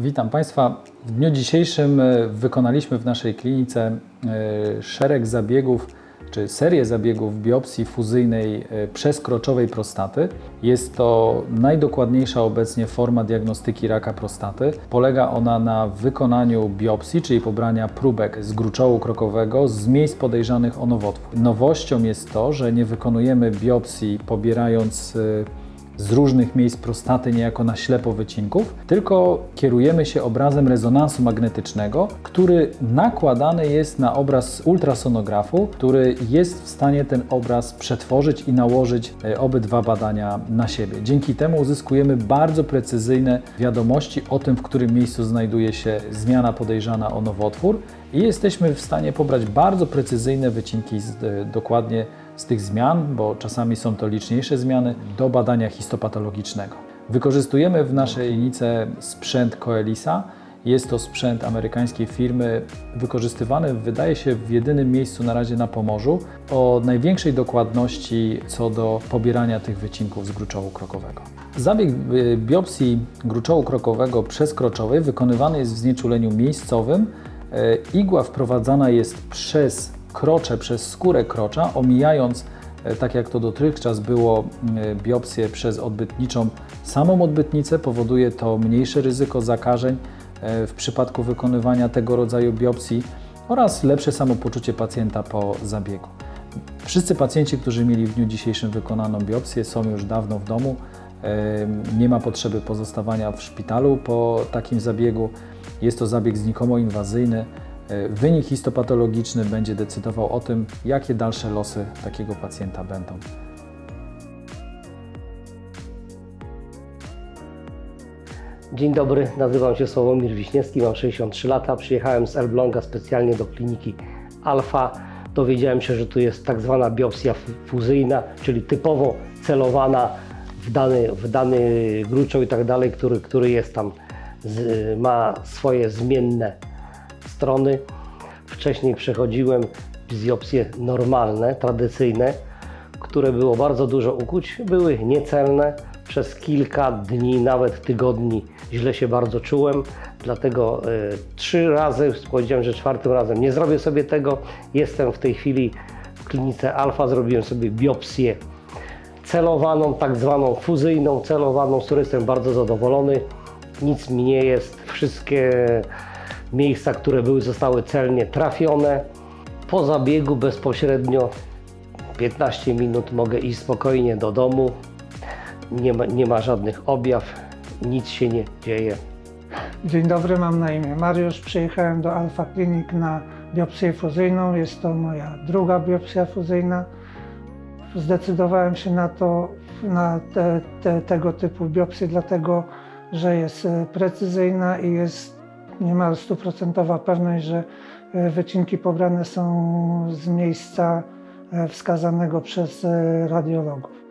Witam Państwa. W dniu dzisiejszym e, wykonaliśmy w naszej klinice e, szereg zabiegów, czy serię zabiegów biopsji fuzyjnej e, przezkroczowej prostaty. Jest to najdokładniejsza obecnie forma diagnostyki raka prostaty. Polega ona na wykonaniu biopsji, czyli pobrania próbek z gruczołu krokowego z miejsc podejrzanych o nowotwór. Nowością jest to, że nie wykonujemy biopsji pobierając z różnych miejsc prostaty, niejako na ślepo wycinków, tylko kierujemy się obrazem rezonansu magnetycznego, który nakładany jest na obraz ultrasonografu, który jest w stanie ten obraz przetworzyć i nałożyć e, obydwa badania na siebie. Dzięki temu uzyskujemy bardzo precyzyjne wiadomości o tym, w którym miejscu znajduje się zmiana podejrzana o nowotwór i jesteśmy w stanie pobrać bardzo precyzyjne wycinki z, e, dokładnie z tych zmian, bo czasami są to liczniejsze zmiany, do badania histopatologicznego. Wykorzystujemy w naszej klinice sprzęt Coelisa. Jest to sprzęt amerykańskiej firmy, wykorzystywany wydaje się w jedynym miejscu na razie na Pomorzu, o największej dokładności co do pobierania tych wycinków z gruczołu krokowego. Zabieg y, biopsji gruczołu krokowego przezkroczowej wykonywany jest w znieczuleniu miejscowym. Y, Igła wprowadzana jest przez krocze, przez skórę krocza, omijając, e, tak jak to dotychczas było, e, biopsję przez odbytniczą, samą odbytnicę. Powoduje to mniejsze ryzyko zakażeń e, w przypadku wykonywania tego rodzaju biopsji oraz lepsze samopoczucie pacjenta po zabiegu. Wszyscy pacjenci, którzy mieli w dniu dzisiejszym wykonaną biopsję, są już dawno w domu. Nie ma potrzeby pozostawania w szpitalu po takim zabiegu. Jest to zabieg znikomo inwazyjny. E, Wynik histopatologiczny będzie decydował o tym, jakie dalsze losy takiego pacjenta będą. Dzień dobry, nazywam się Sławomir Wiśniewski, mam 63 lata. Przyjechałem z Elbląga specjalnie do kliniki Alfa. Dowiedziałem się, że tu jest tak zwana biopsja fu- fuzyjna, czyli typowo celowana w dany, w dany gruczoł i tak dalej, który, który jest tam, ma swoje zmienne strony. Wcześniej przechodziłem biopsje normalne, tradycyjne, które było bardzo dużo ukuć, były niecelne. Przez kilka dni, nawet tygodni źle się bardzo czułem, dlatego e, trzy razy powiedziałem, że czwartym razem nie zrobię sobie tego. Jestem w tej chwili w klinice Alfa, zrobiłem sobie biopsję celowaną, tak zwaną fuzyjną, celowaną, z której jestem bardzo zadowolony. Nic mi nie jest, wszystkie miejsca, które były, zostały celnie trafione. Po zabiegu bezpośrednio 15 minut mogę iść spokojnie do domu. Nie ma, nie ma żadnych objaw, nic się nie dzieje. Dzień dobry, mam na imię Mariusz. Przyjechałem do Alfa Clinic na biopsję fuzyjną. Jest to moja druga biopsja fuzyjna. Zdecydowałem się na to, na te, te, tego typu biopsję, dlatego że jest e, precyzyjna i jest niemal stuprocentowa pewność, że e, wycinki pobrane są z miejsca e, wskazanego przez radiologów.